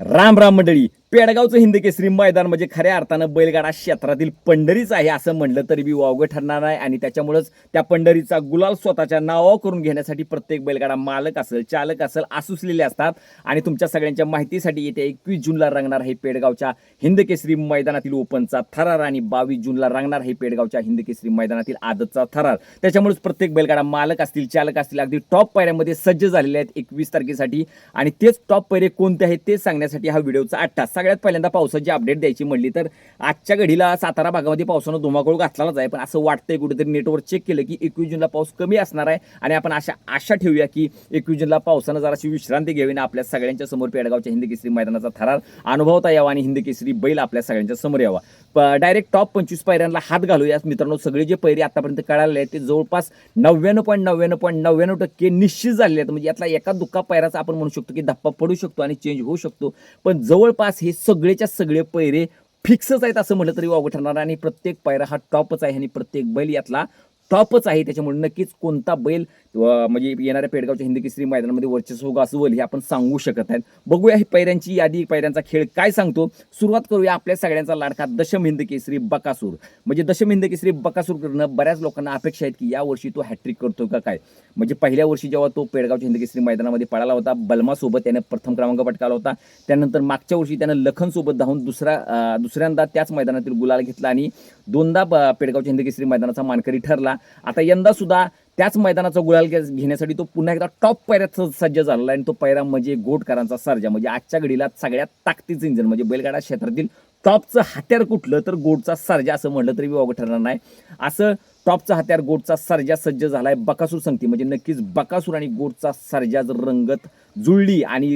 राम राम मंडळी. पेडगावचं हिंद केसरी मैदान म्हणजे खऱ्या अर्थानं बैलगाडा क्षेत्रातील पंढरीच आहे असं म्हणलं तरी बी वावगं ठरणार आहे आणि त्याच्यामुळंच त्या पंढरीचा गुलाल स्वतःच्या नावावर करून घेण्यासाठी प्रत्येक बैलगाडा मालक असेल चालक असेल आसुसलेले असतात. आणि तुमच्या सगळ्यांच्या माहितीसाठी येत्या एकवीस जूनला रंगणार आहे पेडगावच्या हिंदकेसरी मैदानातील ओपनचा थरार आणि बावीस जूनला रंगणार आहे पेडगावच्या हिंदकेसरी मैदानातील आदतचा थरार. त्याच्यामुळेच प्रत्येक बैलगाडा मालक असतील चालक असतील अगदी टॉप पायऱ्यामध्ये सज्ज झालेले आहेत एकवीस तारखेसाठी. आणि तेच टॉप पैरे कोणते आहेत ते सांगण्यासाठी हा व्हिडिओचा आठ तास सगळ्यात पहिल्यांदा पावसाची अपडेट द्यायची म्हणली तर आजच्या घडीला सातारा भागामध्ये पावसानं धुमाकूळ घातलाच आहे. पण असं वाटतंय कुठेतरी नेटवर चेक केलं की एकवीस जूनला पाऊस कमी असणार आहे आणि आपण अशा आशा ठेवूया की एकवीस जूनला पावसानं जराशी विश्रांती घ्यावी आणि आपल्या सगळ्यांच्या समोर पेडगावच्या हिंद केसरी मैदानाचा थरार अनुभवता यावा आणि हिंदी केसरी बैल आपल्या सगळ्यांच्या समोर यावा. डायरेक्ट टॉप पंचवीस पायऱ्यांना हात घालूयात मित्रांनो. सगळे जे पैरे आतापर्यंत कळाले आहेत ते जवळपास नव्याण्णव पॉईंट नव्याण्णव पॉईंट नव्याण्णव टक्के निश्चित झालेले आहेत. म्हणजे यातला एका दुःखा पैराचा आपण म्हणू शकतो की धप्पा पडू शकतो आणि चेंज होऊ शकतो. पण जवळपास हे सगळेच्या सगळे पैरे फिक्सच आहेत असं म्हटलं तरी वावं ठरणार आणि प्रत्येक पायरा हा टॉपच आहे आणि प्रत्येक बैल यातला टॉपच आहे. त्याच्यामुळे नक्कीच कोणता बैल म्हणजे येणाऱ्या पेडगावच्या हिंदी केसरी मैदानामध्ये वर्चस्व गाजवल हे आपण सांगू शकत आहेत. बघूया ही पैऱ्यांची यादी पैऱ्यांचा खेळ काय सांगतो. सुरुवात करूया आपल्या सगळ्यांचा लाडका दशम हिंद केसरी बकासूर. म्हणजे दशम हिंद केसरी बकासूर करणं बऱ्याच लोकांना अपेक्षा आहेत की यावर्षी तो हॅट्रिक करतो का काय? म्हणजे पहिल्या वर्षी जेव्हा तो पेडगावच्या हिंद केसरी मैदानामध्ये पळाला होता बलमासोबत त्याने प्रथम क्रमांक पटकावला होता. त्यानंतर मागच्या वर्षी त्यानं लखनसोबत धावून दुसरा दुसऱ्यांदा त्याच मैदानातील गुलाल घेतला आणि दोनदा पेडगावच्या हिंद केसरी मैदानाचा मानकरी ठरला. आता यंदा सुद्धा त्याच मैदानाचा गुलाल घेण्यासाठी तो पुन्हा एकदा टॉप पायऱ्यात सज्ज झालेला आहे आणि तो पायरा म्हणजे गोटकरांचा सर्जा. म्हणजे आजच्या घडीला सगळ्यात ताकदीचं इंजन. म्हणजे बैलगाडा क्षेत्रातील टॉपचं हत्यार कुठलं तर गोडचा सर्जा असं म्हटलं तरी वावं ठरणार नाही. असं टॉपचा हत्यार गोडचा सर्जा सज्ज झालाय बकासूर संगती. म्हणजे नक्कीच बकासूर आणि गोडचा सर्जा जर रंगत जुळली आणि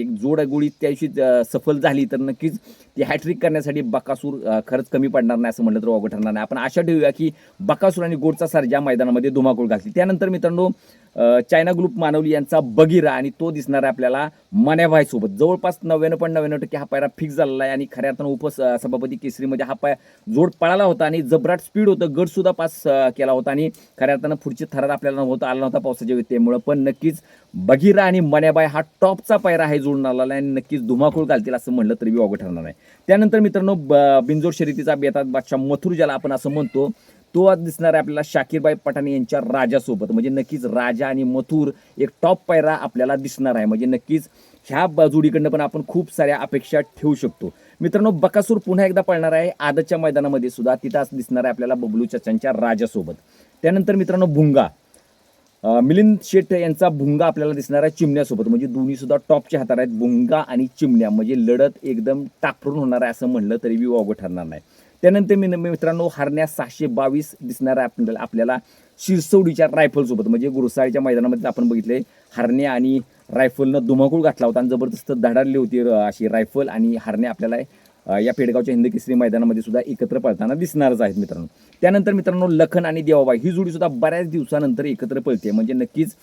एक जोडागोळी त्याशी सफल झाली तर नक्कीच ती हॅट्रिक करण्यासाठी बकासूर खरंच कमी पडणार नाही असं म्हटलं तर वावं ठरणार नाही. आपण आशा ठेवूया की बकासूर आणि गोडचा सर्जा मैदानामध्ये धुमाकूळ घालतील. त्यानंतर मित्रांनो चायना ग्रुप मानवली यांचा बगिरा आणि तो दिसणार आहे आपल्याला मन्याभाईसोबत जवळपास नव्याण्णव पण नव्याण्णव टक्के हा पायरा फिक्स झालेला आहे आणि खऱ्या अर्थानं उपसभापती सभापती केसरीमध्ये हा पाय जोड पळाला होता आणि जबराट स्पीड होतं गडसुद्धा पास केला होता आणि खऱ्या अर्थानं पुढची थरार आपल्याला नव्हता आला नव्हता पावसाच्या व्यक्तीमुळं पण नक्कीच बगिरा आणि मन्याबाई हा टॉपचा पायरा आहे जोडून आलेला आहे आणि नक्कीच धुमाकूळ घालतील असं म्हणलं तरी बी ठरणार नाही. त्यानंतर मित्रांनो ब- शर्यतीचा बेतात बादशाह मथुर ज्याला आपण असं म्हणतो तो आज दिसणार आहे आपल्याला शाकीरबाई पठाणे यांच्या राजासोबत. म्हणजे नक्कीच राजा आणि मथुर एक टॉप पायरा आपल्याला दिसणार आहे. म्हणजे नक्कीच ह्या ब- जोडीकडनं पण आपण खूप साऱ्या अपेक्षा ठेवू शकतो. मित्रांनो बकासूर पुन्हा एकदा पळणार आहे. आदतच्या मैदानामध्ये सुद्धा तिथं आज दिसणार आहे आपल्याला बबलू चचांच्या राजासोबत. त्यानंतर मित्रांनो भुंगा. मिलिंद शेठ यांचा भुंगा आपल्याला दिसणार आहे चिमण्यासोबत. म्हणजे दोन्ही सुद्धा टॉपच्या हातात आहेत. भुंगा आणि चिमण्या. म्हणजे लढत एकदम टाकरून होणार आहे असं म्हणलं तरी विवाह ठरणार नाही. त्यानंतर मी मित्रांनो हरण्या सहाशे बावीस दिसणार आहे आपल्याला आपल्याला शिरसवडीच्या रायफलसोबत. म्हणजे गुरुसाळीच्या मैदानामध्ये आपण बघितले हरण्या आणि रायफलनं धुमाकूळ घातला होता आणि जबरदस्त धडाडली होती अशी रायफल आणि हरण्या आपल्याला या पेडगावच्या हिंद केसरी मैदानामध्ये सुद्धा एकत्र पळताना दिसणारच आहेत मित्रांनो. त्यानंतर मित्रांनो लखन आणि देवाबाई ही जोडी सुद्धा बऱ्याच दिवसानंतर एकत्र पळते. म्हणजे नक्कीच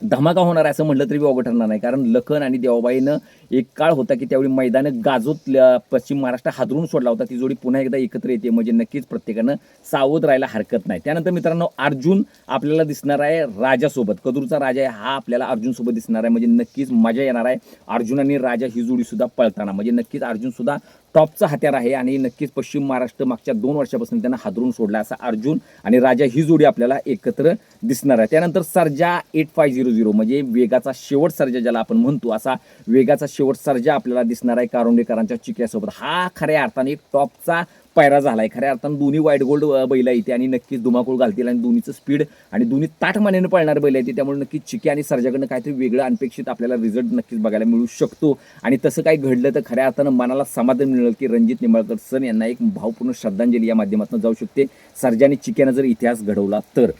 धमाका होणार आहे असं म्हटलं तरी वावगं ठरणार नाही. कारण लखन आणि देवाबाईनं एक काळ होता की त्यावेळी मैदानं गाजूत पश्चिम महाराष्ट्र हादरून सोडला होता. ती जोडी पुन्हा एकदा एकत्र येते. म्हणजे नक्कीच प्रत्येकानं सावध राहायला हरकत नाही. त्यानंतर मित्रांनो अर्जुन आपल्याला दिसणार आहे राजासोबत. कदूरचा राजा आहे हा आपल्याला अर्जुनसोबत दिसणार आहे. म्हणजे नक्कीच मजा येणार आहे. अर्जुन आणि राजा ही जोडी सुद्धा पळताना. म्हणजे नक्कीच अर्जुन सुद्धा टॉपचा हत्यार आहे आणि नक्कीच पश्चिम महाराष्ट्र मागच्या दोन वर्षापासून त्यांना हादरून सोडला असा अर्जुन आणि राजा ही जोडी आपल्याला एकत्र दिसणार आहे. त्यानंतर Sarja eight five zero zero म्हणजे वेगाचा शेवट सर्जा ज्याला आपण म्हणतो असा वेगाचा शेवट सर्जा आपल्याला दिसणार आहे. कारोंडेकरांच्या चिक्यासोबत हा खऱ्या अर्थाने टॉपचा पायरा झालाय. खऱ्या अर्थानं दोन्ही वाईट गोल्ड बैल इथे आणि नक्कीच धुमाकूळ घालतील आणि दोन्हीचं स्पीड आणि दोन्ही ताठ पळणार बैल आहे त्यामुळे नक्कीच चिके आणि सर्जाकडनं काहीतरी वेगळं अनपेक्षित आपल्याला रिझल्ट नक्कीच बघायला मिळू शकतो. आणि तसं काही घडलं तर खऱ्या अर्थानं मनाला समाधान मिळेल की रणजित निंबाळकर सन यांना एक भावपूर्ण श्रद्धांजली या माध्यमातून जाऊ शकते. सर्जानी चिक्यानं जर इतिहास घडवला तर.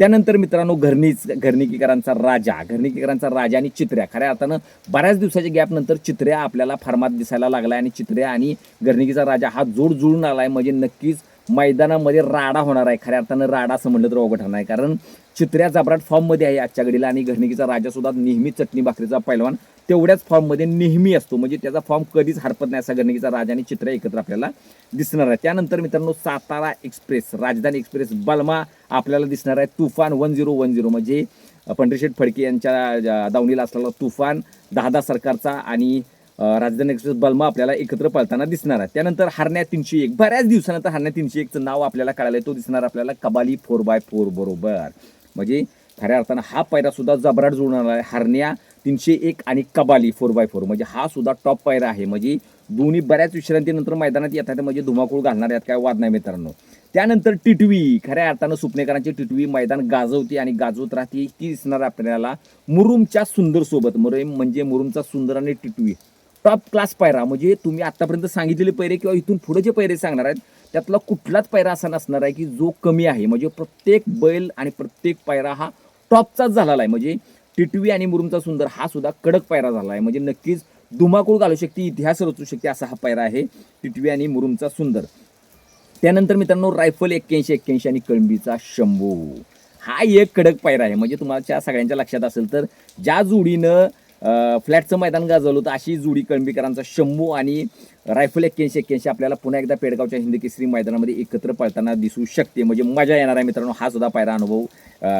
त्यानंतर मित्रांनो घरणीच घरणिकीकरांचा राजा घरणिकीकरांचा राजा आणि चित्र्या. खऱ्या अर्थानं बऱ्याच दिवसाच्या गॅपनंतर चित्र्या आपल्याला फार्मात दिसायला लागलाय आणि चित्र्या आणि घरणिकीचा राजा हा जोड जुळून आला आहे म्हणजे नक्कीच मैदानामध्ये राडा होणार आहे. खऱ्या अर्थानं राडा असं म्हणलं तर अवघड होणार आहे कारण चित्र्या जाबराट फॉर्ममध्ये आहे आजच्या घडीला आणि घरणिकीचा राजासुद्धा नेहमी चटणी भाकरीचा पैलवान तेवढ्याच फॉर्ममध्ये नेहमी असतो. म्हणजे त्याचा फॉर्म कधीच हरपत नाही असा घरणिकीचा राजा आणि चित्र एकत्र आपल्याला दिसणार आहे. त्यानंतर मित्रांनो सातारा एक्सप्रेस राजधानी एक्सप्रेस बलमा आपल्याला दिसणार आहे तुफान वन झिरो वन झिरो. म्हणजे पंढरीशेठ फडके यांच्या दावणीला असलेला तुफान दहा दहा सरकारचा आणि राजधानी एक्सप्रेस बलमा आपल्याला एकत्र पळताना दिसणार आहे. त्यानंतर हरण्या तीनशे एक. बऱ्याच दिवसानंतर हरण्या तीनशे एकचं नाव आपल्याला कळालं तो दिसणार आपल्याला कबाली फोर बाय फोर बरोबर. म्हणजे खऱ्या अर्थानं हा पायरासुद्धा जबराट जुळणार आहे. हरण्या तीनशे एक आणि कबाली फोर बाय फोर. म्हणजे हा सुद्धा टॉप पायरा आहे. म्हणजे दोन्ही बऱ्याच विश्रांतीनंतर मैदानात येतात. म्हणजे धुमाकूळ घालणार आहेत काय वाद नाही मित्रांनो. त्यानंतर टिटवी खऱ्या अर्थानं सुपनेकरांची टिटवी मैदान गाजवते आणि गाजवत राहते ती दिसणार आपल्याला मुरुमच्या सुंदर सोबत. मुरुम म्हणजे मुरुमचा सुंदर आणि टिटवी. टॉप क्लास पायरा म्हणजे तुम्ही आतापर्यंत सांगितलेले पैरे किंवा इथून पुढे जे पैरे सांगणार आहेत त्यातला कुठलाच पायरा असा नसणार आहे की जो कमी आहे. म्हणजे प्रत्येक बैल आणि प्रत्येक पायरा हा टॉपचाच झालेला आहे. म्हणजे टिटवी आणि मुरुमचा सुंदर हा सुद्धा कडक पायरा झाला आहे. म्हणजे नक्कीच धुमाकूळ घालू शकते इतिहास रचू शकते असा हा पायरा आहे टिटवी आणि मुरुमचा सुंदर. त्यानंतर मित्रांनो रायफल एक्क्याऐंशी एक्क्याऐंशी आणि कळंबीचा शंभू. हा एक कडक पायरा आहे. म्हणजे तुम्हाला सगळ्यांच्या लक्षात असेल तर ज्या जोडीनं फ्लॅटचं मैदान गाजवलं होतं. अशी जोडी कळंबीकरांचा शंभू आणि रायफल एक्क्याऐंशी एक्क्याऐंशी आपल्याला पुन्हा एकदा पेडगावच्या हिंद केसरी मैदानामध्ये एकत्र पळताना दिसू शकते. म्हणजे मजा येणार आहे मित्रांनो हा सुद्धा पायरा अनुभव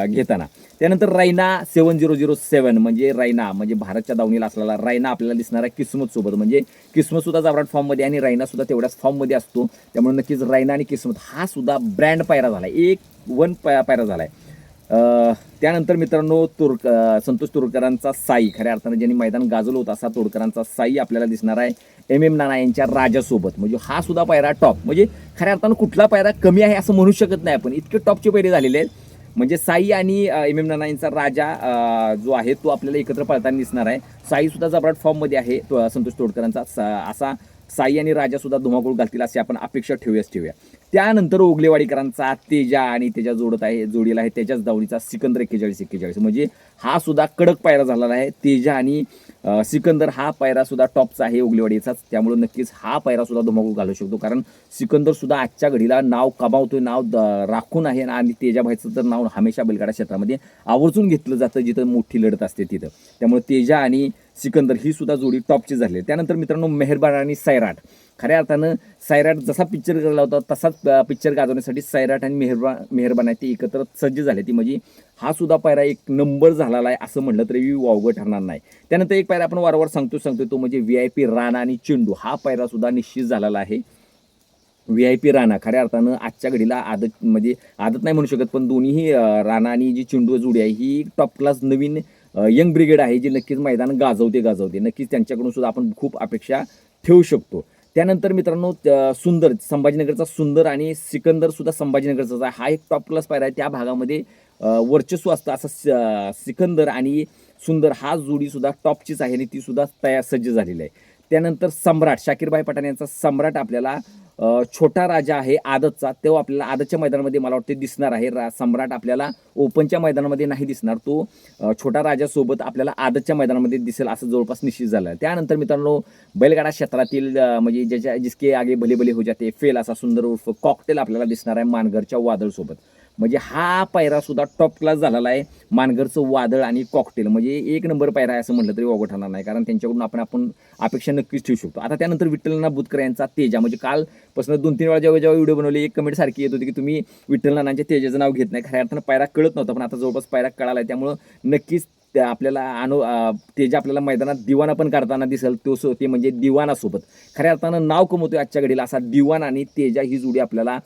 घेताना. त्यानंतर Rayna seven zero zero seven म्हणजे रायना म्हणजे भारतच्या दावणीला असलेला रायना आपल्याला दिसणार आहे किस्मतसोबत. म्हणजे किस्मतसुद्धा जाबराट फॉर्ममध्ये आणि रायनासुद्धा तेवढ्याच फॉर्ममध्ये असतो. त्यामुळे नक्कीच रायना आणि किस्मत हा सुद्धा ब्रँड पायरा झाला एक वन पायरा झाला आहे. त्यानंतर मित्रांनो तुर्क संतोष तुरकरांचा साई. खऱ्या अर्थानं ज्यांनी मैदान गाजवलं होतं असा तुरकरांचा साई आपल्याला दिसणार आहे एम एम नाना यांच्या राजासोबत. म्हणजे हा सुद्धा पायरा टॉप. म्हणजे खऱ्या अर्थानं कुठला पायरा कमी आहे असं म्हणू शकत नाही आपण. इतके टॉपचे पैरे झालेले आहेत. म्हणजे साई आणि एम एम नाना यांचा राजा जो आहे तो आपल्याला एकत्र पळताना दिसणार आहे. साईसुद्धा जबराट फॉर्ममध्ये आहे तो, संतोष तोडकरांचा सा- असा साई आणि राजासुद्धा धुमाकूळ घालतील अशी आपण अपेक्षा ठेवूयाच ठेवूया. त्यानंतर ओगलेवाडीकरांचा तेजा आणि त्याच्या जोडत आहे जोडीला आहे त्याच्याच दावणीचा सिकंदर एक्केचाळीस एक्केचाळीस. म्हणजे हा सुद्धा कडक पायरा झालेला आहे. तेजा आणि सिकंदर हा पायरासुद्धा टॉपचा आहे ओगलेवाडीचाच त्यामुळे नक्कीच हा पायरासुद्धा धुमाकूळ घालू शकतो. कारण सिकंदरसुद्धा आजच्या घडीला नाव कमावतोय नाव द- राखून आहे आणि तेजाभाईचं तर नाव हमेशा बैलगाडा क्षेत्रामध्ये आवर्जून घेतलं जातं जिथं मोठी लढत असते तिथं. त्यामुळे तेजा आणि सिकंदर ही सुद्धा जोडी टॉपची झाली. त्यानंतर मित्रांनो मेहरबान आणि सैराट. खऱ्या अर्थानं सैराट जसा पिक्चर गाजला होता तसाच पिक्चर गाजवण्यासाठी सैराट आणि मेहरबा मेहरबान आहे ती एकत्र सज्ज झाले. ती म्हणजे हा सुद्धा पायरा एक नंबर झालेला आहे असं म्हटलं तरी वावगं ठरणार नाही. त्यानंतर एक पायरा आपण वारंवार सांगतो सांगतो तो म्हणजे व्ही आय पी राणा आणि चेंडू. हा पायरा सुद्धा निश्चित झालेला आहे. V I P Rana. खऱ्या अर्थानं आजच्या घडीला आदत म्हणजे आदत नाही म्हणू शकत पण दोन्हीही राणा आणि जी चेंडू जोडी आहे ही टॉप क्लास नवीन यंग ब्रिगेड आहे जी नक्कीच मैदान गाजवते गाजवते. नक्कीच त्यांच्याकडून सुद्धा आपण खूप अपेक्षा ठेवू शकतो. त्यानंतर मित्रांनो सुंदर संभाजीनगरचा सुंदर आणि सिकंदर सुद्धा संभाजीनगरचाच आहे. हा एक टॉप क्लास पायरा आहे. त्या भागामध्ये वर्चस्व असतं. असं स- सिकंदर आणि सुंदर हा जोडीसुद्धा टॉपचीच आहे आणि ती सुद्धा तयार सज्ज झालेली आहे. त्यानंतर सम्राट शाकीरबाई पठाण यांचा सम्राट आपल्याला छोटा राजा आहे आदतचा तो आपल्याला आदतच्या मैदानामध्ये मला वाटते दिसणार आहे. रा सम्राट आपल्याला ओपनच्या मैदानामध्ये नाही दिसणार. तो छोटा राजासोबत आपल्याला आदतच्या मैदानामध्ये दिसेल असं जवळपास निश्चित झालं आहे. त्यानंतर मित्रांनो बैलगाडा क्षेत्रातील म्हणजे ज्याच्या जिसके आगे भले भले हो जाते फेल असा सुंदर उर्फ कॉकटेल आपल्याला दिसणार आहे मानगरच्या वादळसोबत. म्हणजे हा पायरा सुद्धा टॉप क्लास झालेला आहे. मानगरचं वादळ आणि कॉकटेल म्हणजे एक नंबर पायरा आहे असं म्हटलं तरी वावगं ठरणार नाही. कारण त्यांच्याकडून आपण आपण अपेक्षा नक्कीच ठेवू शकतो. आता त्यानंतर विठ्ठलना बुतकर यांचा तेजा. म्हणजे कालपासून दोन तीन वेळा जेव्हा जेव्हा व्हिडिओ बनवले एक कमेंट सारखी येत होती की तुम्ही विठ्ठलनानांच्या तेजाचं नाव घेत नाही. खऱ्या अर्थानं पायरा कळत नव्हता पण आता जवळपास पायरा कळाला आहे त्यामुळं नक्कीच त्या आपल्याला अनु ते तेजा आपल्याला मैदानात दिवाना पण काढताना दिसेल तो सो ते म्हणजे दिवानासोबत खऱ्या अर्थानं नाव कमवतो आजच्या घडीला असा दिवान आणि तेजा ही जोडी आपल्याला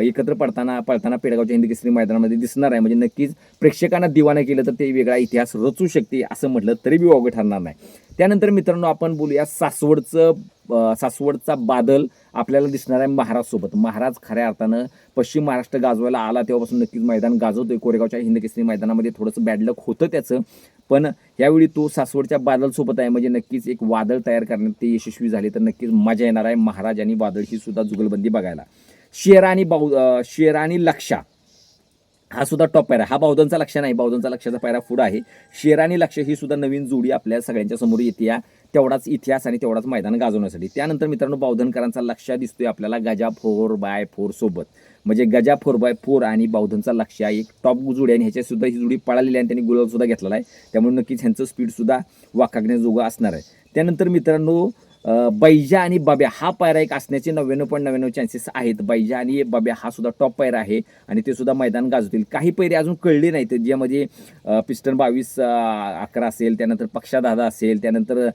एकत्र पडताना पळताना पेडगावच्या हिंदी केसरी मैदानामध्ये दिसणार आहे. म्हणजे नक्कीच प्रेक्षकांना दिवाना केलं तर ते वेगळा इतिहास रचू शकते असं म्हटलं तरी बी वावगं ठरणार नाही. त्यानंतर मित्रांनो आपण बोलूया सासवडचं सासवडचा बादल आपल्याला दिसणार आहे महाराजसोबत. महाराज खऱ्या अर्थानं पश्चिम महाराष्ट्र गाजवायला आला तेव्हापासून नक्कीच मैदान गाजवतोय. कोरेगावच्या हिंद केसरी मैदानामध्ये थोडंसं बॅडलक होतं त्याचं. पण यावेळी तो सासवडच्या बादलसोबत आहे. म्हणजे नक्कीच एक वादळ तयार करण्यात ते यशस्वी झाले तर नक्कीच मजा येणार आहे. महाराज आणि वादळची सुद्धा जुगलबंदी बघायला. शेरा आणि बाऊ शेरा आणि लक्षा. हा सुद्धा टॉप पायरा हा बावधनचा लक्ष नाही. बावधनचा लक्षाचा पायरा पुढं आहे. शेर आणि लक्ष ही सुद्धा नवीन जोडी आपल्या सगळ्यांच्या समोर येते. या तेवढाच इतिहास आणि तेवढाच मैदान गाजवण्यासाठी. त्यानंतर मित्रांनो बावधनकरांचा लक्ष दिसतोय आपल्याला गजा फोर बाय फोर सोबत. म्हणजे गजा फोर बाय फोर आणि बावधनचा लक्ष एक टॉप जुडी आणि ह्याच्यासुद्धा ही जुडी पळालेली आहे आणि त्यांनी गुलाब घेतलेला आहे. त्यामुळे नक्कीच ह्यांचं स्पीडसुद्धा वाकागण्याजोगं असणार आहे. त्यानंतर मित्रांनो बैजा आणि बब्या हा पायरा एक असण्याचे नव्याण्णव पॉईंट नव्याण्णव चान्सेस आहेत. बैजा आणि बब्या हा सुद्धा टॉप पायरा आहे आणि ते सुद्धा मैदान गाजवतील. काही पैरे अजून कळले नाहीत ज्यामध्ये पिस्टन बावीस अकरा असेल त्यानंतर पक्षा दादा असेल त्यानंतर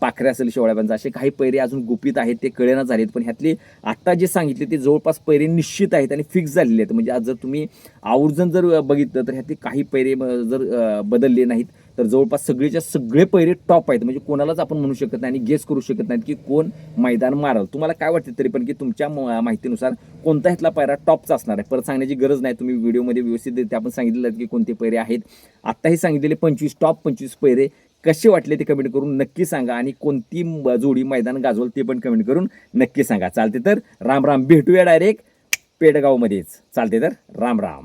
पाखरे असेल शेवळ्याबांचा असे काही पैरे अजून गुपित आहेत ते कळेना झालेत. पण ह्यातले आत्ता जे सांगितले ते जवळपास पैरे निश्चित आहेत आणि फिक्स झालेले आहेत. म्हणजे आज जर तुम्ही आवर्जून जर बघितलं तर ह्यातले काही पैरे जर बदलले नाहीत तर जवळपास सगळेच्या सगळे पैरे टॉप आहेत. म्हणजे कोणालाच आपण म्हणू शकत नाही आणि गेस करू शकत नाहीत की कोण मैदान मारल. तुम्हाला काय वाटते तरी पण की तुमच्या म- माहितीनुसार कोणता ह्यातला पायरा टॉपचा असणार आहे? परत सांगण्याची गरज नाही. तुम्ही व्हिडिओमध्ये व्यवस्थित आपण सांगितलेलं आहेत की कोणते पैरे आहेत. आत्ताही सांगितलेले पंचवीस टॉप पंचवीस पैरे कसे वाटले ते कमेंट करून नक्की सांगा आणि कोणती जोडी मैदान गाजवल ते पण कमेंट करून नक्की सांगा. चालते तर राम राम. भेटूया डायरेक्ट पेडगावमध्येच. चालते तर राम राम.